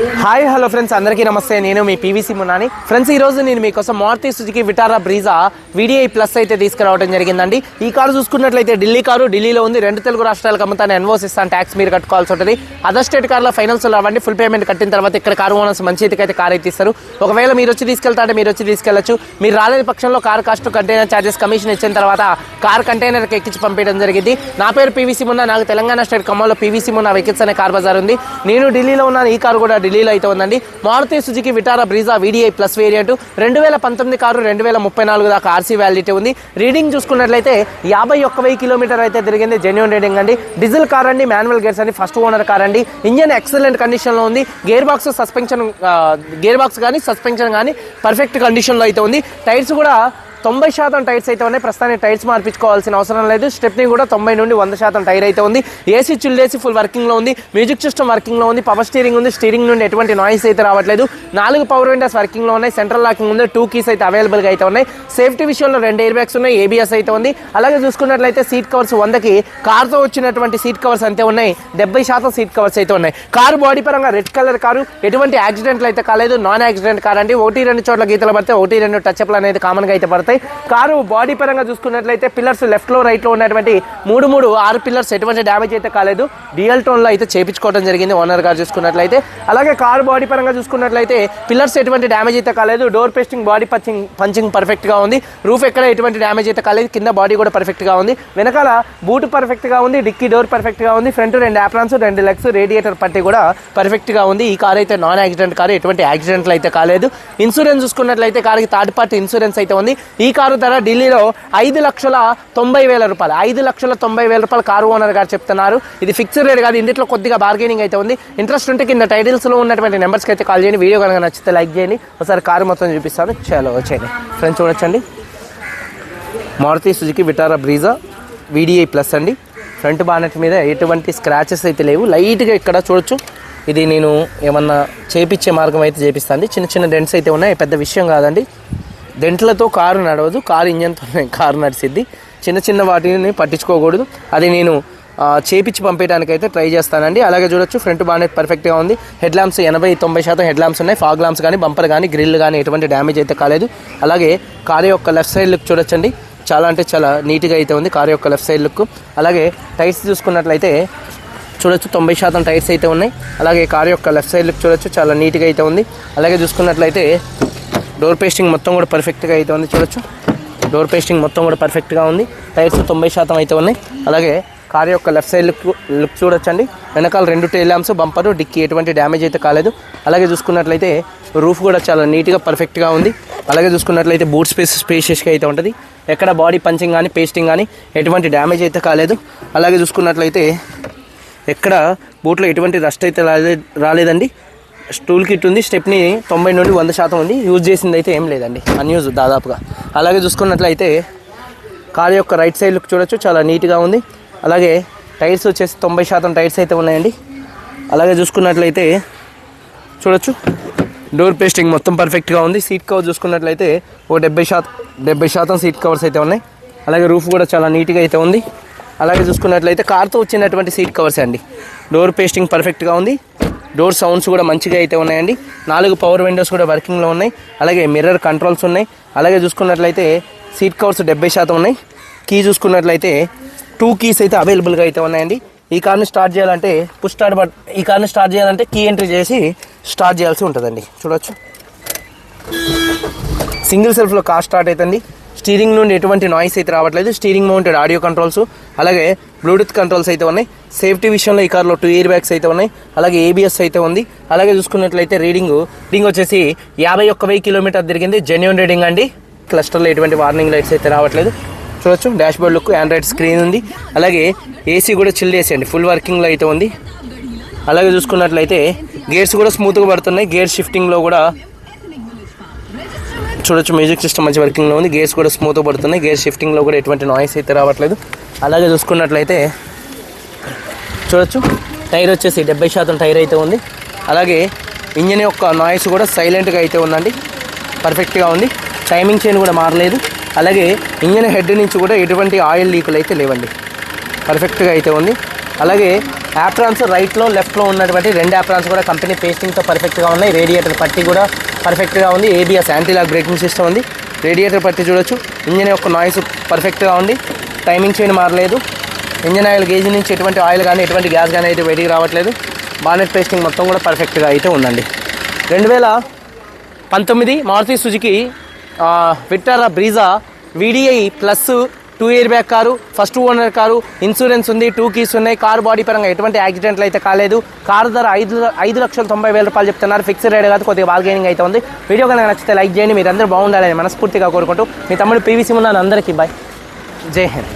Hi hello friends అందరికీ నమస్తే. నేను మీ పీవీసీ మునాని ఫ్రెండ్స్ ఈ రోజు నేను మీకోసం Maruti Suzuki Vitara Brezza VDI plus అయితే తీసుకురావడం జరిగిందండి. ఈ కారు చూసుకున్నట్లయితే ఢిల్లీ కారు ఢిల్లీలో ఉంది. రెండు తెలుగు రాష్ట్రాలకు అమ్ముతాను ఎన్వోస్ ఇస్తాను ట్యాక్స్ మీరు కట్టుకోవాల్సి ఉంటుంది. అదర్ స్టేట్ కార్లో ఫైనాన్స్ రావండి. ఫుల్ పేమెంట్ కట్టిన తర్వాత ఇక్కడ కారు ఓనర్స్ మంచి అయితే కార్ అయితే ఇస్తారు. ఒకవేళ మీరు వచ్చి తీసుకెళ్తాంటే మీరు వచ్చి తీసుకెళ్ళొచ్చు మీరు రాలేని పక్షంలో car cost container charges commission ఇచ్చిన తర్వాత కార్ కంటైనర్కి ఎక్కించి పంపించడం జరిగింది. నా పేరు పీవీసీ మున్నా. నాకు తెలంగాణ స్టేట్ ఖమ్మంలో పీవీసీ మున్నా వెహికల్స్ అనే కార్ బజార్ ఉంది. నేను ఢిల్లీలో ఉన్నాను. ఈ కారు కూడా ఢిల్లీలో అయితే ఉందండి. Maruti Suzuki Vitara Brezza VDI plus variant. రెండు వేల పంతొమ్మిది కారు రెండు వేల ముప్పై నాలుగు దాకా ఆర్సీ వ్యాలిడిటీ ఉంది. రీడింగ్ చూసుకున్నట్లయితే యాభై ఒక్క వెయ్యి కిలోమీటర్ అయితే తిరిగింది. జెన్యున్ రీడింగ్ అండి. డీజిల్ కార్ అండి మాన్యువల్ గేర్స్ అండి ఫస్ట్ ఓనర్ కార్ అండి. ఇంజన్ ఎక్సలెంట్ కండిషన్లో ఉంది. Gear box suspension gear box కానీ సస్పెన్షన్ కానీ పర్ఫెక్ట్ కండిషన్లో అయితే ఉంది. టైర్స్ కూడా తొంభై శాతం టైర్స్ అయితే ఉన్నాయి. ప్రస్తుతానికి టైర్స్ మార్పించుకోవాల్సిన అవసరం లేదు. స్టెప్ని కూడా తొంభై నుండి వంద శాతం టైర్ అయితే ఉంది. ఏసీ చిల్డేసి ఫుల్ వర్కింగ్లో ఉంది. మ్యూజిక్ సిస్టమ్ వర్కింగ్లో ఉంది. పవర్ స్టీరింగ్ ఉంది. స్టీరింగ్ నుండి ఎటువంటి నాయిస్ అయితే రావట్లేదు. నాలుగు పవర్ విండోస్ వర్కింగ్లో ఉన్నాయి. సెంట్రల్ లాకింగ్ ఉంది. టూ కీస్ అయితే అవైలబుల్గా అయితే ఉన్నాయి. సేఫ్టీ విషయంలో రెండు ఎయిర్ బ్యాగ్స్ ఉన్నాయి. ఏబిఎస్ అయితే ఉంది. అలాగే చూసుకున్నట్లయితే సీట్ కవర్స్ వందకి కార్తో వచ్చినటువంటి సీట్ కవర్స్ అంతే ఉన్నాయి. డెబ్బై శాతం సీట్ కవర్స్ అయితే ఉన్నాయి. కారు బాడీ పరంగా రెడ్ కలర్ కారు. ఎటువంటి యాక్సిడెంట్లు అయితే కాలేదు. నాన్ యాక్సిడెంట్ కార్ అండి. ఒకటి రెండు చోట్ల గీతలు పడితే ఒకటి రెండు టచ్అప్లు అనేది కామన్గా అయితే పడతాయి. కారు బాడీ పరంగా చూసుకున్నట్లయితే పిల్లర్స్ లెఫ్ట్లో రైట్లో ఉన్నటువంటి మూడు మూడు ఆరు పిల్లర్స్ ఎటువంటి డ్యామేజ్ అయితే కాలేదు. రియల్ టోన్లో అయితే చేపించుకోవడం జరిగింది ఓనర్ గారు చూసుకున్నట్లయితే. అలాగే కారు బాడీ పరంగా చూసుకున్నట్లయితే పిల్లర్స్ ఎటువంటి డ్యామేజ్ అయితే కాలేదు. Door pasting body punching punching పర్ఫెక్ట్గా ఉంది. రూఫ్ ఎక్కడ ఎటువంటి డ్యామేజ్ అయితే కాలేదు. కింద బాడీ కూడా పర్ఫెక్ట్గా ఉంది. వెనకాల బూట్ పర్ఫెక్ట్గా ఉంది. డిక్కీ డోర్ పర్ఫెక్ట్గా ఉంది. ఫ్రంట్ రెండు యాప్రాన్స్ రెండు లెగ్స్ రేడియేటర్ పట్టి కూడా పర్ఫెక్ట్గా ఉంది. ఈ కార్ అయితే నాన్ యాక్సిడెంట్ కారు. ఎటువంటి యాక్సిడెంట్లు అయితే కాలేదు. ఇన్సూరెన్స్ చూసుకున్నట్లయితే కార్కి థర్డ్ పార్టీ ఇన్సూరెన్స్ అయితే ఉంది. ఈ కారు ధర ఢిల్లీలో ఐదు లక్షల తొంభై వేల రూపాయలు. ఐదు లక్షల తొంభై వేల రూపాయలు కారు ఓనర్ గారు చెప్తున్నారు. ఇది ఫిక్స్డ్ రేట్ కాదు ఇందులో కొద్దిగా బార్గెనింగ్ అయితే ఉంది. ఇంట్రెస్ట్ ఉంటే కింద టైటిల్స్లో ఉన్నటువంటి నెంబర్స్కి అయితే కాల్ చేయండి. వీడియో కనుక నచ్చితే లైక్ చేయండి. ఒకసారి కారు మొత్తం చూపిస్తాను. చాలా వచ్చేయండి. ఫ్రెండ్స్ చూడొచ్చండి. Maruti Suzuki Vitara Brezza VDI plus అండి. ఫ్రంట్ బానెట్ మీద ఎటువంటి స్క్రాచెస్ అయితే లేవు. లైట్గా ఇక్కడ చూడొచ్చు. ఇది నేను ఏమన్నా చేపించే మార్గం అయితే చేపిస్తాను చిన్న చిన్న డెంట్స్ అయితే ఉన్నాయి. పెద్ద విషయం కాదండి. డెంట్లతో కారు నడవదు కారు ఇంజన్తో కారు నడిచిద్ది చిన్న చిన్న వాటిని పట్టించుకోకూడదు. అది నేను చేపించి పంపించడానికి అయితే ట్రై చేస్తానండి. అలాగే చూడొచ్చు ఫ్రంట్ బానెట్ పర్ఫెక్ట్గా ఉంది. హెడ్ ల్యాంప్స్ ఎనభై తొంభై శాతం హెడ్ ల్యాంప్స్ ఉన్నాయి. ఫాగ్ ల్యాంప్స్ కానీ బంపర్ కానీ గ్రిల్ కానీ ఎటువంటి డ్యామేజ్ అయితే కాలేదు. అలాగే కారు యొక్క లెఫ్ట్ సైడ్ లుక్ చూడొచ్చండి. చాలా అంటే చాలా నీట్గా అయితే ఉంది కారు యొక్క లెఫ్ట్ సైడ్ లుక్. అలాగే టైర్స్ చూసుకున్నట్లయితే చూడొచ్చు తొంభై శాతం టైర్స్ అయితే ఉన్నాయి. అలాగే కారు యొక్క లెఫ్ట్ సైడ్ లుక్ చూడొచ్చు చాలా నీట్గా అయితే ఉంది. అలాగే చూసుకున్నట్లయితే డోర్ పేస్టింగ్ మొత్తం కూడా పర్ఫెక్ట్గా అయితే ఉంది చూడొచ్చు. డోర్ పేస్టింగ్ మొత్తం కూడా పర్ఫెక్ట్గా ఉంది. టైర్స్ తొంభై శాతం అయితే ఉన్నాయి. అలాగే కార్ యొక్క లెఫ్ట్ సైడ్ లుక్ లుక్ చూడొచ్చండి. వెనకాల రెండు టైల్ ల్యాంప్స్ బంపర్ డిక్కి ఎటువంటి డ్యామేజ్ అయితే కాలేదు. అలాగే చూసుకున్నట్లయితే రూఫ్ కూడా చాలా నీట్గా పర్ఫెక్ట్గా ఉంది. అలాగే చూసుకున్నట్లయితే బూట్ స్పేస్ స్పేషియస్గా అయితే ఉంటుంది. ఎక్కడ బాడీ పంచింగ్ కానీ పేస్టింగ్ కానీ ఎటువంటి డ్యామేజ్ అయితే కాలేదు. అలాగే చూసుకున్నట్లయితే ఎక్కడ బూట్లో ఎటువంటి రస్ట్ అయితే రాలేదు రాలేదండి. స్టూల్ కిట్ ఉంది. స్టెప్ని తొంభై నుండి వంద శాతం ఉంది. యూజ్ చేసింది అయితే ఏం లేదండి. అన్యూజ్ దాదాపుగా. అలాగే చూసుకున్నట్లయితే కార్ యొక్క రైట్ సైడ్ లుక్ చూడొచ్చు. చాలా నీట్గా ఉంది. అలాగే టైర్స్ వచ్చేసి తొంభై శాతం టైర్స్ అయితే ఉన్నాయండి. అలాగే చూసుకున్నట్లయితే చూడొచ్చు. డోర్ పేస్టింగ్ మొత్తం పర్ఫెక్ట్గా ఉంది. సీట్ కవర్ చూసుకున్నట్లయితే ఓ డెబ్బై శాతం డెబ్బై శాతం సీట్ కవర్స్ అయితే ఉన్నాయి. అలాగే రూఫ్ కూడా చాలా నీట్గా అయితే ఉంది. అలాగే చూసుకున్నట్లయితే కార్తో వచ్చినటువంటి సీట్ కవర్స్ అండి. డోర్ పేస్టింగ్ పర్ఫెక్ట్గా ఉంది. డోర్ సౌండ్స్ కూడా మంచిగా అయితే ఉన్నాయండి. నాలుగు పవర్ విండోస్ కూడా వర్కింగ్లో ఉన్నాయి. అలాగే మిర్రర్ కంట్రోల్స్ ఉన్నాయి. అలాగే చూసుకున్నట్లయితే సీట్ కవర్స్ డెబ్బై శాతం ఉన్నాయి. కీ చూసుకున్నట్లయితే టూ కీస్ అయితే అవైలబుల్గా అయితే ఉన్నాయండి. ఈ కార్ని స్టార్ట్ చేయాలంటే పుష్ స్టార్ట్ బట్ ఈ కార్ని స్టార్ట్ చేయాలంటే కీ ఎంట్రీ చేసి స్టార్ట్ చేయాల్సి ఉంటుందండి. చూడొచ్చు. సింగిల్ సెల్ఫ్లో కార్ స్టార్ట్ అవుతుంది. స్టీరింగ్ నుండి ఎటువంటి నాయిస్ అయితే రావట్లేదు. స్టీరింగ్ మౌంటెడ్ ఆడియో కంట్రోల్స్ అలాగే బ్లూటూత్ కంట్రోల్స్ అయితే ఉన్నాయి. సేఫ్టీ విషయంలో ఈ కార్లో టూ ఇయర్ బ్యాగ్స్ అయితే ఉన్నాయి. అలాగే ఏబిఎస్ అయితే ఉంది. అలాగే చూసుకున్నట్లయితే రీడింగ్. రీడింగ్ వచ్చేసి యాభై ఒక్క వెయ్యి కిలోమీటర్ తిరిగింది. జెన్యున్ రీడింగ్ అండి. క్లస్టర్లో ఎటువంటి వార్నింగ్ లైట్స్ అయితే రావట్లేదు. చూడొచ్చు. Dashboard look Android screen ఉంది. అలాగే ఏసీ కూడా చిల్ ఏసీ అండి. ఫుల్ వర్కింగ్లో అయితే ఉంది. అలాగే చూసుకున్నట్లయితే గేర్స్ కూడా స్మూత్గా పడుతున్నాయి. గేర్ షిఫ్టింగ్లో కూడా చూడొచ్చు. మ్యూజిక్ సిస్టమ్ మంచి వర్కింగ్లో ఉంది. గేర్స్ కూడా స్మూత్గా పడుతున్నాయి. గేర్ షిఫ్టింగ్లో కూడా ఎటువంటి నాయిస్ అయితే రావట్లేదు. అలాగే చూసుకున్నట్లయితే చూడొచ్చు. టైర్ వచ్చేసి డెబ్బై శాతం టైర్ అయితే ఉంది. అలాగే ఇంజన్ యొక్క నాయిస్ కూడా సైలెంట్గా అయితే ఉందండి. పర్ఫెక్ట్గా ఉంది. టైమింగ్ చైన్ కూడా మారలేదు. అలాగే ఇంజన్ హెడ్ నుంచి కూడా ఎటువంటి ఆయిల్ లీకులు అయితే లేవండి. పర్ఫెక్ట్గా అయితే ఉంది. అలాగే యాప్రాన్స్ రైట్లో లెఫ్ట్లో ఉన్నటువంటి రెండు యాప్రాన్స్ కూడా కంపెనీ పేస్టింగ్తో పర్ఫెక్ట్గా ఉన్నాయి. రేడియేటర్ పట్టి కూడా పర్ఫెక్ట్గా ఉంది. ఏబిఎస్ యాంటీలాక్ బ్రేకింగ్ సిస్టమ్ ఉంది. రేడియేటర్ పట్టి చూడొచ్చు. ఇంజిన్ యొక్క నాయిస్ పర్ఫెక్ట్గా ఉంది. టైమింగ్ చైన్ మారలేదు. ఇంజిన్ ఆయిల్ గేజ్ నుంచి ఎటువంటి ఆయిల్ కానీ ఎటువంటి గ్యాస్ కానీ అయితే బయటికి రావట్లేదు. బానెట్ పేస్టింగ్ మొత్తం కూడా పర్ఫెక్ట్గా అయితే ఉందండి. రెండు వేల పంతొమ్మిది మారుతి సుజుకి ఆ, Vitara Brezza VDI plus two year back car first owner car insurance ఉంది టూ కీస్ ఉన్నాయి కారు బాడీ పరంగా ఎటువంటి యాక్సిడెంట్లు అయితే కాలేదు. కారు ధర ఐదు ఐదు లక్షల తొంభై వేల రూపాయలు చెప్తున్నారు. ఫిక్స్డ్ రేట్ కాదు కొద్దిగా బార్గెనింగ్ అయితే ఉంది. వీడియో కనుక నచ్చితే లైక్ చేయండి. మీరు అందరూ బాగుండాలని మనస్ఫూర్తిగా కోరుకుంటూ మీ తమ్ముడు పీవీసీ ఉన్నాను అందరికీ బాయ్ జై హింద్.